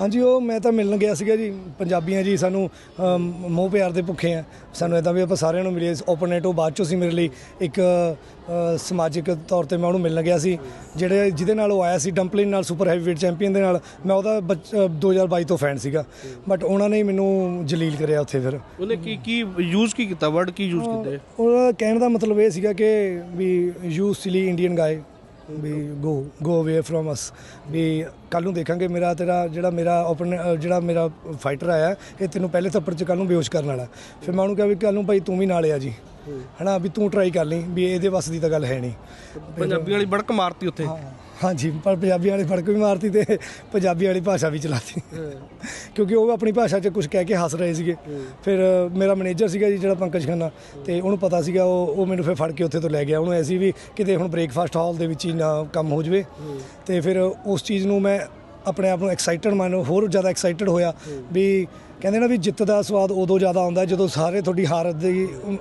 ਹਾਂਜੀ ਉਹ ਮੈਂ ਤਾਂ ਮਿਲਣ ਗਿਆ ਸੀਗਾ ਜੀ ਪੰਜਾਬੀਆਂ ਜੀ ਸਾਨੂੰ ਅਮ, ਮੋਹ ਪਿਆਰ ਦੇ ਭੁੱਖੇ ਆ। ਸਾਨੂੰ ਇਦਾਂ ਵੀ ਆਪਾਂ ਸਾਰਿਆਂ ਨੂੰ ਮਿਲੇ ਓਪਨੇਟ ਉਹ ਬਾਅਦ ਚੋਂ ਸੀ ਮੇਰੇ ਲਈ ਇੱਕ ਅ, ਸਮਾਜਿਕ ਤੌਰ ਤੇ ਮੈਂ ਉਹਨੂੰ ਮਿਲਣ ਗਿਆ ਸੀ ਜਿਹੜੇ ਜਿਹਦੇ ਨਾਲ ਉਹ ਆਇਆ ਸੀ ਡੰਪਲਿਨ ਨਾਲ ਸੁਪਰ ਹੈਵੀਵੇਟ ਚੈਂਪੀਅਨ ਦੇ ਨਾਲ। ਮੈਂ ਉਹਦਾ ਬੱਚ- ਅ, 2022 ਤੋਂ ਫੈਨ ਸੀਗਾ। ਬਟ ਉਹਨਾਂ ਨੇ ਮੈਨੂੰ ਜਲੀਲ ਕਰਿਆ ਉੱਥੇ ਫਿਰ। ਉਹਨੇ ਕੀ ਕੀ ਯੂਜ਼ ਕੀ ਕੀਤਾ? ਵਰਡ ਕੀ ਯੂਜ਼ ਕੀਤਾ? ਉਹਦਾ ਕਹਿਣ ਦਾ ਮਤਲਬ ਇਹ ਸੀਗਾ ਕਿ ਵੀ ਯੂ ਸਿਲੀ ਇੰਡੀਅਨ ਗਾਏ ਵੀ ਗੋ ਗੋ ਅਵੇ ਫਰੋਮ ਅਸ ਵੀ ਕੱਲ ਨੂੰ ਦੇਖਾਂਗੇ ਮੇਰਾ ਤੇਰਾ ਜਿਹੜਾ ਮੇਰਾ ਓਪਨ ਜਿਹੜਾ ਮੇਰਾ ਫਾਈਟਰ ਆਇਆ, ਇਹ ਤੈਨੂੰ ਪਹਿਲੇ ਥੱਪੜ ਚ ਕੱਲ ਨੂੰ ਬੇਹੋਸ਼ ਕਰਨ ਵਾਲਾ। ਫਿਰ ਮੈਂ ਉਹਨੂੰ ਕਿਹਾ ਵੀ ਕੱਲ ਨੂੰ ਭਾਈ ਤੂੰ ਵੀ ਨਾਲ ਆ ਜੀ। ਹਨਾ ਵੀ ਤੂੰ ਟਰਾਈ ਕਰ ਲਈ ਵੀ ਇਹਦੇ ਵੱਸ ਦੀ ਤਾਂ ਗੱਲ ਹੈ ਨਹੀਂ। ਪੰਜਾਬੀ ਵਾਲੀ ਬੜਕ ਮਾਰਤੀ ਉੱਥੇ। ਹਾਂ ਹਾਂਜੀ ਪਰ ਪੰਜਾਬੀ ਵਾਲੇ ਫੜਕ ਵੀ ਮਾਰਤੀ ਤੇ ਪੰਜਾਬੀ ਵਾਲੀ ਭਾਸ਼ਾ ਵੀ ਚਲਾਤੀ। ਕਿਉਂਕਿ ਉਹ ਆਪਣੀ ਭਾਸ਼ਾ 'ਚ ਕੁਝ ਕਹਿ ਕੇ ਹੱਸ ਰਹੇ ਸੀਗੇ। ਫਿਰ ਮੇਰਾ ਮੈਨੇਜਰ ਸੀਗਾ ਜੀ ਜਿਹੜਾ ਪੰਕਜ ਖੰਨਾ ਤੇ ਉਹਨੂੰ ਪਤਾ ਸੀਗਾ ਉਹ ਉਹ ਮੈਨੂੰ ਫਿਰ ਫੜ ਕੇ ਉੱਥੇ ਤੋਂ ਲੈ ਗਿਆ। ਉਹਨੂੰ ਐਸੀ ਵੀ ਕਿਤੇ ਹੁਣ ਬ੍ਰੇਕਫਾਸਟ ਹਾਲ ਦੇ ਵਿੱਚ ਹੀ ਨਾ ਕੰਮ ਹੋ ਜਵੇ। ਤੇ ਫਿਰ ਉਸ ਚੀਜ਼ ਨੂੰ ਮੈਂ ਆਪਣੇ ਆਪ ਨੂੰ ਐਕਸਾਈਟਡ ਮਨ ਹੋਰ ਜ਼ਿਆਦਾ ਐਕਸਾਈਟਡ ਹੋਇਆ। ਵੀ ਕਹਿੰਦੇ ਨਾ ਵੀ ਜਿੱਤ ਦਾ ਸਵਾਦ ਉਦੋਂ ਜ਼ਿਆਦਾ ਆਉਂਦਾ ਜਦੋਂ ਸਾਰੇ ਤੁਹਾਡੀ ਹਾਰ ਦੀ